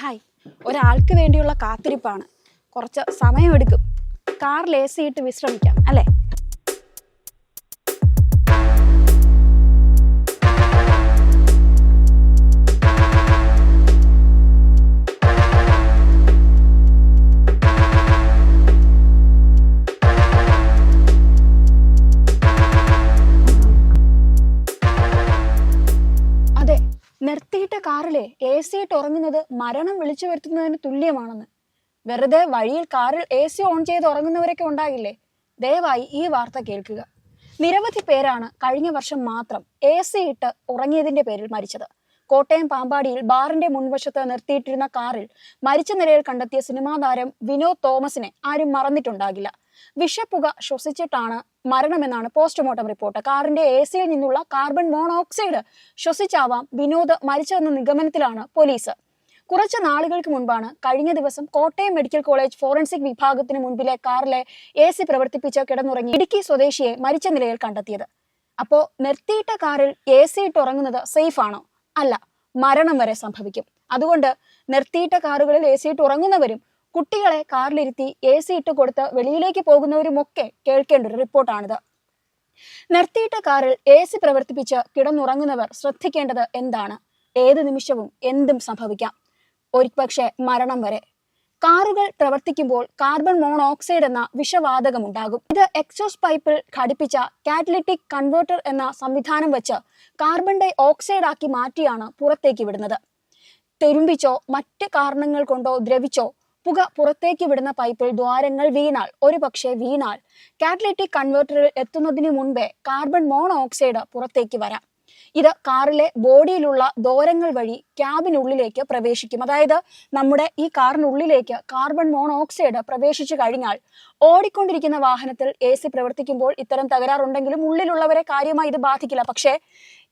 Hi. ഒരാൾക്ക് വേണ്ടിയുള്ള കാത്തിരിപ്പാണ്. കുറച്ച് സമയമെടുക്കും. കാറിൽ എ സി ഇട്ട് വിശ്രമിക്കാം അല്ലേ? കാറിലെ എ സി ഇട്ട് ഉറങ്ങുന്നത് മരണം വിളിച്ചു വരുത്തുന്നതിന് തുല്യമാണെന്ന്. വെറുതെ വഴിയിൽ കാറിൽ എ സി ഓൺ ചെയ്ത് ഉറങ്ങുന്നവരൊക്കെ ഉണ്ടാകില്ലേ? ദയവായി ഈ വാർത്ത കേൾക്കുക. നിരവധി പേരാണ് കഴിഞ്ഞ വർഷം മാത്രം എ സി ഇട്ട് ഉറങ്ങിയതിന്റെ പേരിൽ മരിച്ചത്. കോട്ടയം പാമ്പാടിയിൽ ബാറിന്റെ മുൻവശത്ത് നിർത്തിയിട്ടിരുന്ന കാറിൽ മരിച്ച നിലയിൽ കണ്ടെത്തിയ സിനിമാ താരം വിനോദ് തോമസിനെ ആരും മറന്നിട്ടുണ്ടാകില്ല. വിഷപ്പുക ശ്വസിച്ചിട്ടാണ് മരണമെന്നാണ് പോസ്റ്റ്മോർട്ടം റിപ്പോർട്ട്. കാറിന്റെ എ സിയിൽ നിന്നുള്ള കാർബൺ മോണോക്സൈഡ് ശ്വസിച്ചാവാം വിനോദ് മരിച്ചതെന്ന നിഗമനത്തിലാണ് പോലീസ്. കുറച്ച് നാളുകൾക്ക് മുൻപാണ് കഴിഞ്ഞ ദിവസം കോട്ടയം മെഡിക്കൽ കോളേജ് ഫോറൻസിക് വിഭാഗത്തിന് മുൻപിലെ കാറിലെ എ സി പ്രവർത്തിപ്പിച്ച് കിടന്നുറങ്ങി ഇടുക്കി സ്വദേശിയെ മരിച്ച നിലയിൽ കണ്ടെത്തിയത്. അപ്പോ നിർത്തിയിട്ട കാറിൽ എ സി ഇട്ട് ഉറങ്ങുന്നത് സേഫ് ആണോ അല്ല മരണം വരെ സംഭവിക്കും. അതുകൊണ്ട് നിർത്തിയിട്ട കാറുകളിൽ എ സി ഇട്ട് ഉറങ്ങുന്നവരും കുട്ടികളെ കാറിലിരുത്തി എ സി ഇട്ട് കൊടുത്ത് വെളിയിലേക്ക് പോകുന്നവരുമൊക്കെ കേൾക്കേണ്ട ഒരു റിപ്പോർട്ടാണിത്. നിർത്തിയിട്ട കാറിൽ എ സി പ്രവർത്തിപ്പിച്ച് കിടന്നുറങ്ങുന്നവർ ശ്രദ്ധിക്കേണ്ടത് എന്താണ്? ഏത് നിമിഷവും എന്തും സംഭവിക്കാം. ഒരുപക്ഷെ മരണം വരെ. കാറുകൾ പ്രവർത്തിക്കുമ്പോൾ കാർബൺ മോണോക്സൈഡ് എന്ന വിഷവാതകം ഉണ്ടാകും ഇത് എക്സോസ് പൈപ്പിൽ ഘടിപ്പിച്ച കാറ്റലിറ്റിക് കൺവേർട്ടർ എന്ന സംവിധാനം വെച്ച് കാർബൺ ഡൈ ഓക്സൈഡ് ആക്കി മാറ്റിയാണ് പുറത്തേക്ക് വിടുന്നത്. തെരുമ്പിച്ചോ മറ്റ് കാരണങ്ങൾ കൊണ്ടോ ദ്രവിച്ചോ പുക പുറത്തേക്ക് വിടുന്ന പൈപ്പിൽ ദ്വാരങ്ങൾ വീണാൽ ഒരുപക്ഷെ വീണാൽ കാറ്റലിറ്റിക് കൺവേർട്ടറിൽ എത്തുന്നതിന് മുൻപേ കാർബൺ മോണോക്സൈഡ് പുറത്തേക്ക് വരാം. ഇത് കാറിലെ ബോഡിയിലുള്ള ദോരങ്ങൾ വഴി ക്യാബിനുള്ളിലേക്ക് പ്രവേശിക്കും. അതായത് നമ്മുടെ ഈ കാറിനുള്ളിലേക്ക് കാർബൺ മോണോക്സൈഡ് പ്രവേശിച്ചു കഴിഞ്ഞാൽ ഓടിക്കൊണ്ടിരിക്കുന്ന വാഹനത്തിൽ എ സി പ്രവർത്തിക്കുമ്പോൾ ഇത്തരം തകരാറുണ്ടെങ്കിലും ഉള്ളിലുള്ളവരെ കാര്യമായി ഇത് ബാധിക്കില്ല. പക്ഷേ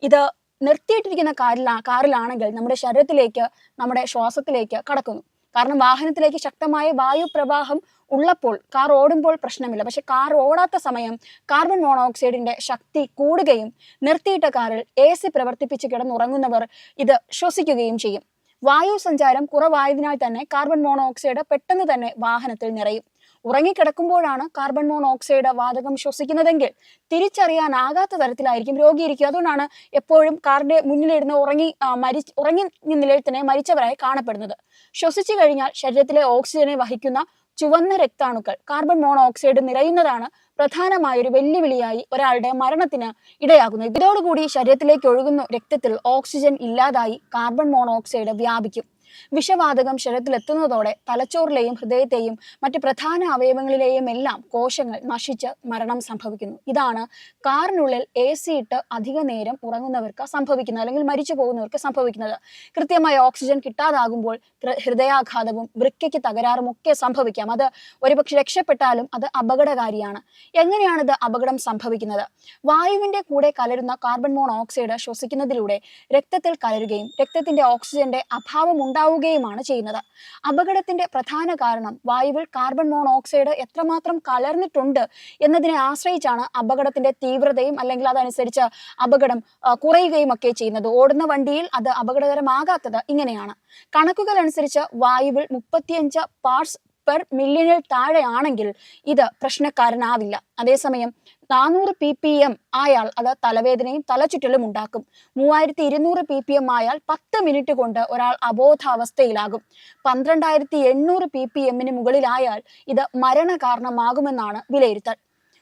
ഇത് നിർത്തിയിട്ടിരിക്കുന്ന കാറിലാ കാറിലാണെങ്കിൽ നമ്മുടെ ശരീരത്തിലേക്ക് നമ്മുടെ ശ്വാസത്തിലേക്ക് കടക്കുന്നു. കാരണം വാഹനത്തിലേക്ക് ശക്തമായ വായു പ്രവാഹം ഉള്ളപ്പോൾ കാർ ഓടുമ്പോൾ പ്രശ്നമില്ല. പക്ഷെ കാർ ഓടാത്ത സമയം കാർബൺ മോണോക്സൈഡിന്റെ ശക്തി കൂടുകയും നിർത്തിയിട്ട കാറിൽ എ സി പ്രവർത്തിപ്പിച്ച് കിടന്നുറങ്ങുന്നവർ ഇത് ശ്വസിക്കുകയും ചെയ്യും. വായു സഞ്ചാരം കുറവായതിനാൽ തന്നെ കാർബൺ മോണോക്സൈഡ് പെട്ടെന്ന് തന്നെ വാഹനത്തിൽ നിറയും. ഉറങ്ങിക്കിടക്കുമ്പോഴാണ് കാർബൺ മോണോക്സൈഡ് വാതകം ശ്വസിക്കുന്നതെങ്കിൽ തിരിച്ചറിയാനാകാത്ത തരത്തിലായിരിക്കും രോഗി ഇരിക്കുക. അതുകൊണ്ടാണ് എപ്പോഴും കാറിന്റെ മുന്നിലിരുന്ന് ഉറങ്ങി മരി ഉറങ്ങി നിലയിൽ തന്നെ മരിച്ചവരായി കാണപ്പെടുന്നത്. ശ്വസിച്ചു കഴിഞ്ഞാൽ ശരീരത്തിലെ ഓക്സിജനെ വഹിക്കുന്ന ചുവന്ന രക്താണുക്കൾ കാർബൺ മോണോക്സൈഡ് നിറയുന്നതാണ് പ്രധാനമായ ഒരു വെല്ലുവിളിയായി ഒരാളുടെ മരണത്തിന് ഇടയാകുന്നത്. ഇതോടുകൂടി ശരീരത്തിലേക്ക് ഒഴുകുന്ന രക്തത്തിൽ ഓക്സിജൻ ഇല്ലാതായി കാർബൺ മോണോക്സൈഡ് വ്യാപിക്കും. വിഷവാതകം ശരത്തിലെത്തുന്നതോടെ തലച്ചോറിലെയും ഹൃദയത്തെയും മറ്റ് പ്രധാന അവയവങ്ങളിലെയും എല്ലാം കോശങ്ങൾ നശിച്ച് മരണം സംഭവിക്കുന്നു. ഇതാണ് കാറിനുള്ളിൽ എ സി ഇട്ട് അധിക നേരം ഉറങ്ങുന്നവർക്ക് സംഭവിക്കുന്നത് അല്ലെങ്കിൽ മരിച്ചു പോകുന്നവർക്ക് സംഭവിക്കുന്നത്. കൃത്യമായ ഓക്സിജൻ കിട്ടാതാകുമ്പോൾ ഹൃദയാഘാതവും വൃക്കയ്ക്ക് തകരാറും ഒക്കെ സംഭവിക്കാം. അത് ഒരുപക്ഷെ രക്ഷപ്പെട്ടാലും അത് അപകടകാരിയാണ്. എങ്ങനെയാണ് ഇത് അപകടം സംഭവിക്കുന്നത്? വായുവിന്റെ കൂടെ കലരുന്ന കാർബൺ മോണോക്സൈഡ് ശ്വസിക്കുന്നതിലൂടെ രക്തത്തിൽ കലരുകയും രക്തത്തിന്റെ ഓക്സിജന്റെ അഭാവം ഉണ്ടാവുകയുമാണ് ചെയ്യുന്നത്. അപകടത്തിന്റെ പ്രധാന കാരണം വായുവിൽ കാർബൺ മോണോക്സൈഡ് എത്രമാത്രം കലർന്നിട്ടുണ്ട് എന്നതിനെ ആശ്രയിച്ചാണ് അപകടത്തിന്റെ തീവ്രതയും അല്ലെങ്കിൽ അതനുസരിച്ച് അപകടം കുറയുകയും ഒക്കെ ചെയ്യുന്നത്. ഓടുന്ന വണ്ടിയിൽ അത് അപകടകരമാകാത്തത് ഇങ്ങനെയാണ്. കണക്കുകൾ അനുസരിച്ച് വായുവിൽ മുപ്പത്തിയഞ്ച് പാർട്സ് പെർ മില്യണിൽ താഴെയാണെങ്കിൽ ഇത് പ്രശ്നക്കാരനാവില്ല. അതേസമയം നാനൂറ് പി പി എം ആയാൽ അത് തലവേദനയും തലചുറ്റലും ഉണ്ടാക്കും. മൂവായിരത്തി ഇരുന്നൂറ് പി പി എം ആയാൽ പത്ത് മിനിറ്റ് കൊണ്ട് ഒരാൾ അബോധാവസ്ഥയിലാകും. പന്ത്രണ്ടായിരത്തി എണ്ണൂറ് പി പി എമ്മിന് മുകളിലായാൽ ഇത് മരണ കാരണമാകുമെന്നാണ് വിലയിരുത്തൽ.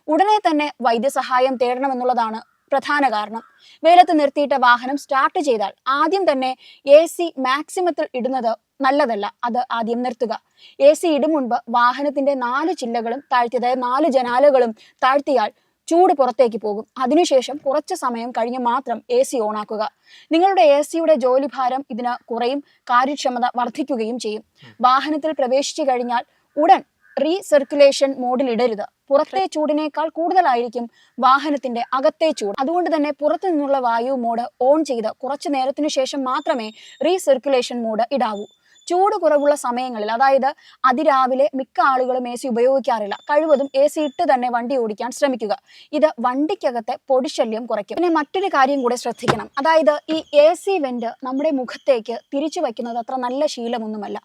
ഉടനെ തന്നെ വൈദ്യസഹായം തേടണമെന്നുള്ളതാണ് പ്രധാന കാരണം. വേലത്ത് നിർത്തിയിട്ട വാഹനം സ്റ്റാർട്ട് ചെയ്താൽ ആദ്യം തന്നെ എ സി മാക്സിമത്തിൽ ഇടുന്നത് നല്ലതല്ല. അത് ആദ്യം നിർത്തുക. എ സി ഇടും മുൻപ് വാഹനത്തിന്റെ നാല് ചില്ലകളും താഴ്ത്തി അതായത് നാല് ജനാലകളും താഴ്ത്തിയാൽ ചൂട് പുറത്തേക്ക് പോകും. അതിനുശേഷം കുറച്ച് സമയം കഴിഞ്ഞ് മാത്രം എ സി ഓണാക്കുക. നിങ്ങളുടെ എ സിയുടെ ജോലിഭാരം ഇതിന് കുറയും കാര്യക്ഷമത വർദ്ധിക്കുകയും ചെയ്യും. വാഹനത്തിൽ പ്രവേശിച്ചു കഴിഞ്ഞാൽ ഉടൻ റീസർക്കുലേഷൻ മോഡിൽ ഇടരുത്. പുറത്തെ ചൂടിനേക്കാൾ കൂടുതലായിരിക്കും വാഹനത്തിന്റെ അകത്തെ ചൂട്. അതുകൊണ്ട് തന്നെ പുറത്തു നിന്നുള്ള വായു മോഡ് ഓൺ ചെയ്ത് കുറച്ചു നേരത്തിനു ശേഷം മാത്രമേ റീസർക്കുലേഷൻ മോഡ് ഇടാവൂ. ചൂട് കുറവുള്ള സമയങ്ങളിൽ അതായത് അതിരാവിലെ മിക്ക ആളുകളും എ സി ഉപയോഗിക്കാറില്ല. കഴിവതും എ സി ഇട്ട് തന്നെ വണ്ടി ഓടിക്കാൻ ശ്രമിക്കുക. ഇത് വണ്ടിക്കകത്തെ പൊടിശല്യം കുറയ്ക്കും. പിന്നെ മറ്റൊരു കാര്യം കൂടെ ശ്രദ്ധിക്കണം. അതായത് ഈ എ സി വെന്റ് നമ്മുടെ മുഖത്തേക്ക് തിരിച്ചു വയ്ക്കുന്നത് അത്ര നല്ല ശീലമൊന്നുമല്ല.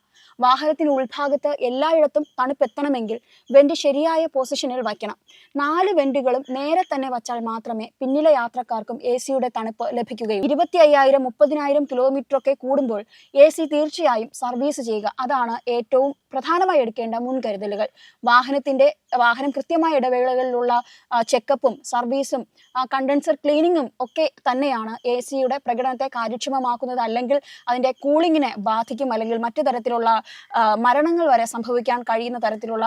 വാഹനത്തിന് ഉൾഭാഗത്ത് എല്ലായിടത്തും തണുപ്പെത്തണമെങ്കിൽ വെന്റ് ശരിയായ പൊസിഷനിൽ വയ്ക്കണം. നാല് വെന്റുകളും നേരെ തന്നെ വച്ചാൽ മാത്രമേ പിന്നിലെ യാത്രക്കാർക്കും എ സിയുടെ തണുപ്പ് ലഭിക്കുകയും ഇരുപത്തി അയ്യായിരം മുപ്പതിനായിരം കിലോമീറ്റർ ഒക്കെ കൂടുമ്പോൾ എ സി തീർച്ചയായും സർവീസ് ചെയ്യുക. അതാണ് ഏറ്റവും പ്രധാനമായി എടുക്കേണ്ട മുൻകരുതലുകൾ. വാഹനത്തിന്റെ വാഹനം കൃത്യമായ ഇടവേളകളിലുള്ള ചെക്കപ്പും സർവീസും കണ്ടൻസർ ക്ലീനിങ്ങും ഒക്കെ തന്നെയാണ് എ സിയുടെ പ്രകടനത്തെ കാര്യക്ഷമമാക്കുന്നത്. അല്ലെങ്കിൽ അതിന്റെ കൂളിങ്ങിനെ ബാധിക്കും. അല്ലെങ്കിൽ മറ്റു തരത്തിലുള്ള മരണങ്ങൾ വരെ സംഭവിക്കാൻ കഴിയുന്ന തരത്തിലുള്ള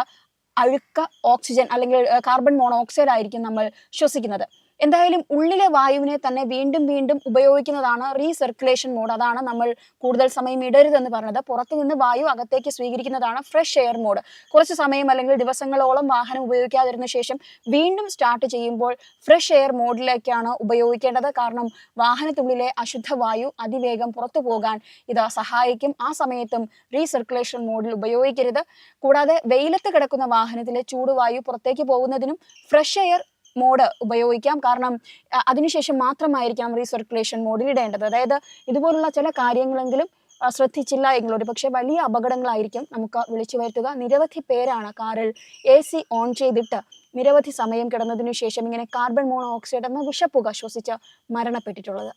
അഴുക്ക ഓക്സിജൻ അല്ലെങ്കിൽ കാർബൺ മോണോക്സൈഡ് ആയിരിക്കും നമ്മൾ ശ്വസിക്കുന്നത്. എന്തായാലും ഉള്ളിലെ വായുവിനെ തന്നെ വീണ്ടും വീണ്ടും ഉപയോഗിക്കുന്നതാണ് റീസർക്കുലേഷൻ മോഡ് അതാണ് നമ്മൾ കൂടുതൽ സമയം ഇടരുതെന്ന് പറഞ്ഞത്. പുറത്തു നിന്ന് വായു അകത്തേക്ക് സ്വീകരിക്കുന്നതാണ് ഫ്രഷ് എയർ മോഡ് കുറച്ച് സമയം അല്ലെങ്കിൽ ദിവസങ്ങളോളം വാഹനം ഉപയോഗിക്കാതിരുന്ന ശേഷം വീണ്ടും സ്റ്റാർട്ട് ചെയ്യുമ്പോൾ ഫ്രഷ് എയർ മോഡിലേക്കാണ് ഉപയോഗിക്കേണ്ടത്. കാരണം വാഹനത്തിനുള്ളിലെ അശുദ്ധ വായു അതിവേഗം പുറത്തു പോകാൻ ഇത് സഹായിക്കും. ആ സമയത്തും റീസർക്കുലേഷൻ മോഡിൽ ഉപയോഗിക്കരുത്. കൂടാതെ വെയിലത്ത് കിടക്കുന്ന വാഹനത്തിലെ ചൂടുവായു പുറത്തേക്ക് പോകുന്നതിനും ഫ്രഷ് എയർ മോഡ് ഉപയോഗിക്കാം. കാരണം അതിനുശേഷം മാത്രമായിരിക്കാം റീസർക്കുലേഷൻ മോഡിൽ ഇടേണ്ടത്. അതായത് ഇതുപോലുള്ള ചില കാര്യങ്ങളെങ്കിലും ശ്രദ്ധിച്ചില്ല എങ്കിൽ ഒരു പക്ഷേ വലിയ അപകടങ്ങളായിരിക്കും നമുക്ക് വിളിച്ചു വരുത്തുക. നിരവധി പേരാണ് കാറിൽ എ സി ഓൺ ചെയ്തിട്ട് നിരവധി സമയം കിടന്നതിനു ശേഷം ഇങ്ങനെ കാർബൺ മോണോക്സൈഡ് എന്ന വിഷപ്പുക ശ്വസിച്ച് മരണപ്പെട്ടിട്ടുള്ളത്.